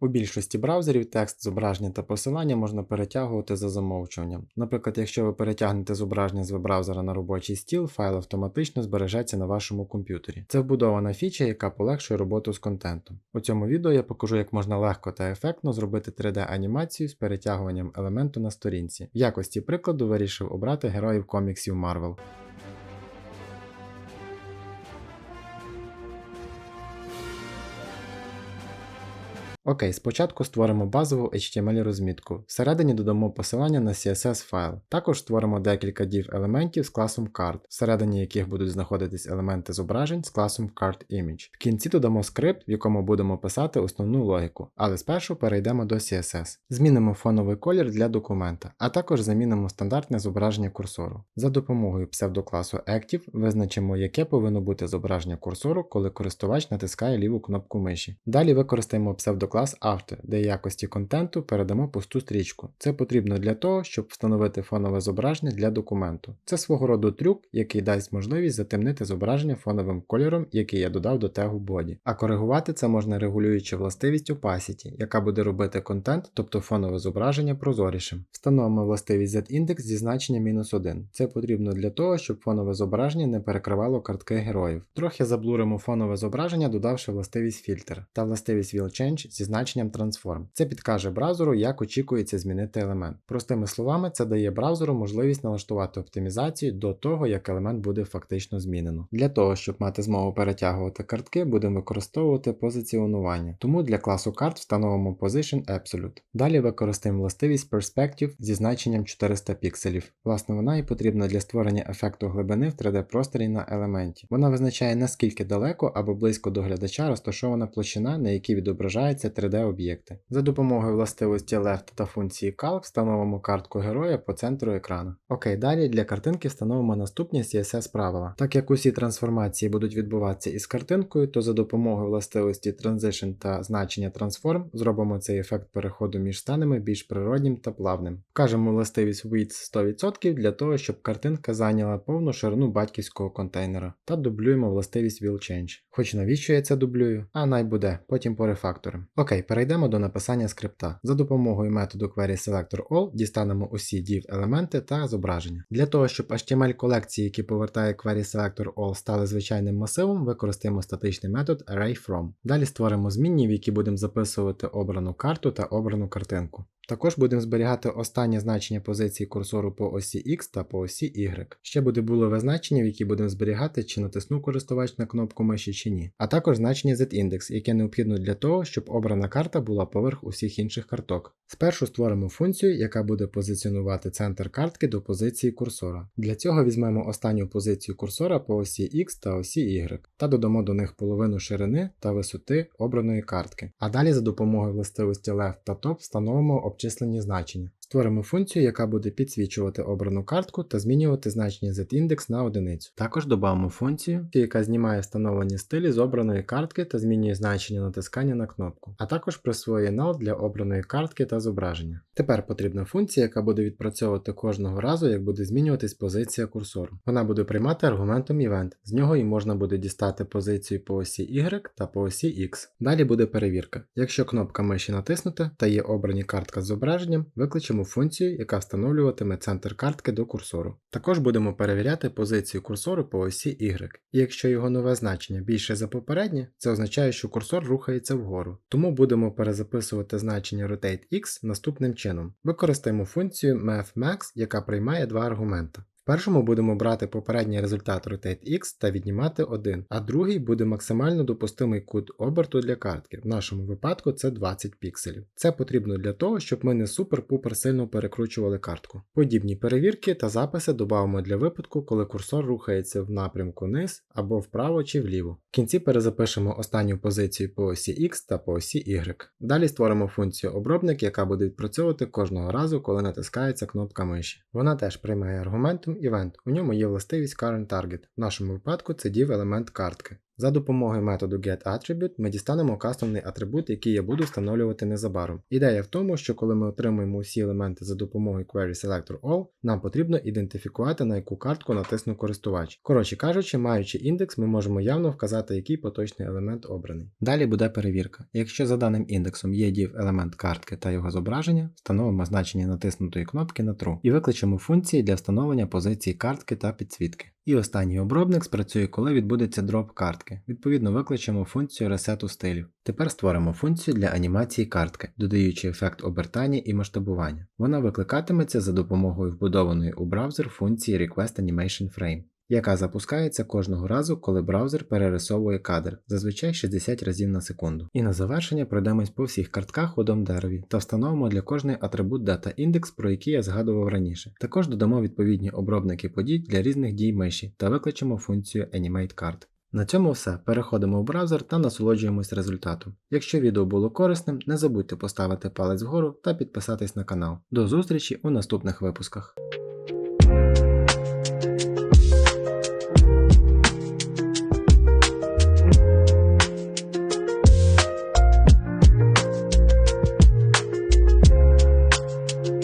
У більшості браузерів текст, зображення та посилання можна перетягувати за замовчуванням. Наприклад, якщо ви перетягнете зображення з веб-браузера на робочий стіл, файл автоматично збережеться на вашому комп'ютері. Це вбудована фіча, яка полегшує роботу з контентом. У цьому відео я покажу, як можна легко та ефектно зробити 3D-анімацію з перетягуванням елементу на сторінці. В якості прикладу вирішив обрати героїв коміксів Marvel. Окей, спочатку створимо базову HTML розмітку. Всередині додамо посилання на CSS файл. Також створимо декілька div елементів з класом card, всередині яких будуть знаходитись елементи зображень з класом card_image. В кінці додамо скрипт, в якому будемо писати основну логіку, але спершу перейдемо до CSS. Змінимо фоновий колір для документа, а також замінимо стандартне зображення курсору. За допомогою псевдокласу Active визначимо, яке повинно бути зображення курсору, коли користувач натискає ліву кнопку миші. Далі використаємо псевдоклас After, де якості контенту передамо пусту стрічку. Це потрібно для того, щоб встановити фонове зображення для документу. Це свого роду трюк, який дасть можливість затемнити зображення фоновим кольором, який я додав до тегу Body. А коригувати це можна регулюючи властивість Opacity, яка буде робити контент, тобто фонове зображення прозорішим. Встановимо властивість Z-індекс зі значенням мінус 1. Це потрібно для того, щоб фонове зображення не перекривало картки героїв. Трохи заблуримо фонове зображення, додавши властивість фільтр та властивість Will Change зі значенням Transform. Це підкаже браузеру, як очікується змінити елемент. Простими словами, це дає браузеру можливість налаштувати оптимізацію до того, як елемент буде фактично змінено. Для того, щоб мати змогу перетягувати картки, будемо використовувати позиціонування. Тому для класу карт встановимо Position Absolute. Далі використаємо властивість Perspective зі значенням 400 пікселів. Власне, вона і потрібна для створення ефекту глибини в 3D-просторі на елементі. Вона визначає наскільки далеко або близько до глядача розташована площина, на якій відображається 3D-об'єкти. За допомогою властивості Left та функції Calc встановимо картку героя по центру екрану. Окей, далі для картинки встановимо наступні CSS правила. Так як усі трансформації будуть відбуватися із картинкою, то за допомогою властивості Transition та значення Transform зробимо цей ефект переходу між станами більш природнім та плавним. Вкажемо властивість Width 100% для того, щоб картинка зайняла повну ширину батьківського контейнера, та дублюємо властивість Will. Хоч навіщо я це дублюю? А най буде, потім по рефакторам. Окей, перейдемо до написання скрипта. За допомогою методу QuerySelectorAll дістанемо усі div елементи та зображення. Для того, щоб HTML колекції, які повертає QuerySelectorAll, стали звичайним масивом, використаємо статичний метод ArrayFrom. Далі створимо змінні, в які будемо записувати обрану карту та обрану картинку. Також будемо зберігати останнє значення позиції курсору по осі X та по осі Y. Ще буде було значення, в які будемо зберігати, чи натиснув користувач на кнопку миші чи ні. А також значення Z-індекс, яке необхідно для того, щоб обрана карта була поверх усіх інших карток. Спершу створимо функцію, яка буде позиціонувати центр картки до позиції курсора. Для цього візьмемо останню позицію курсора по осі X та осі Y та додамо до них половину ширини та висоти обраної картки. А далі за допомогою властивості Left та Top встановимо обчислені значення. Створимо функцію, яка буде підсвічувати обрану картку та змінювати значення z-індекс на одиницю. Також додамо функцію, яка знімає встановлені стилі з обраної картки та змінює значення натискання на кнопку, а також присвоює null для обраної картки та зображення. Тепер потрібна функція, яка буде відпрацьовувати кожного разу, як буде змінюватись позиція курсору. Вона буде приймати аргументом event, з нього і можна буде дістати позицію по осі Y та по осі X. Далі буде перевірка. Якщо кнопка миші натиснута та є обрані картка з зображенням, викличемо функцію, яка встановлюватиме центр картки до курсору. Також будемо перевіряти позицію курсору по осі Y. І якщо його нове значення більше за попереднє, це означає, що курсор рухається вгору. Тому будемо перезаписувати значення RotateX наступним чином. Використаємо функцію mathmax, яка приймає два аргумента. Першому будемо брати попередній результат RotateX та віднімати 1, а другий буде максимально допустимий кут оберту для картки. В нашому випадку це 20 пікселів. Це потрібно для того, щоб ми не супер-пупер сильно перекручували картку. Подібні перевірки та записи додамо для випадку, коли курсор рухається в напрямку вниз або вправо чи вліво. В кінці перезапишемо останню позицію по осі X та по осі Y. Далі створимо функцію обробник, яка буде відпрацьовувати кожного разу, коли натискається кнопка миші. Вона теж приймає аргументом event. У ньому є властивість current target. В нашому випадку це div елемент картки. За допомогою методу getAttribute ми дістанемо кастомний атрибут, який я буду встановлювати незабаром. Ідея в тому, що коли ми отримуємо усі елементи за допомогою Query Selector All, нам потрібно ідентифікувати на яку картку натиснув користувач. Коротше кажучи, маючи індекс, ми можемо явно вказати, який поточний елемент обраний. Далі буде перевірка. Якщо за даним індексом є div елемент картки та його зображення, встановимо значення натиснутої кнопки на True і викличемо функції для встановлення позиції картки та підсвітки. І останній обробник спрацює, коли відбудеться дроп картки. Відповідно, викличемо функцію ресету стилів. Тепер створимо функцію для анімації картки, додаючи ефект обертання і масштабування. Вона викликатиметься за допомогою вбудованої у браузер функції Request Animation Frame яка запускається кожного разу, коли браузер перерисовує кадр, зазвичай 60 разів на секунду. І на завершення пройдемось по всіх картках у дереві та встановимо для кожної атрибут DataIndex, про який я згадував раніше. Також додамо відповідні обробники подій для різних дій миші та викличемо функцію AnimateCard. На цьому все. Переходимо в браузер та насолоджуємось результатом. Якщо відео було корисним, не забудьте поставити палець вгору та підписатись на канал. До зустрічі у наступних випусках.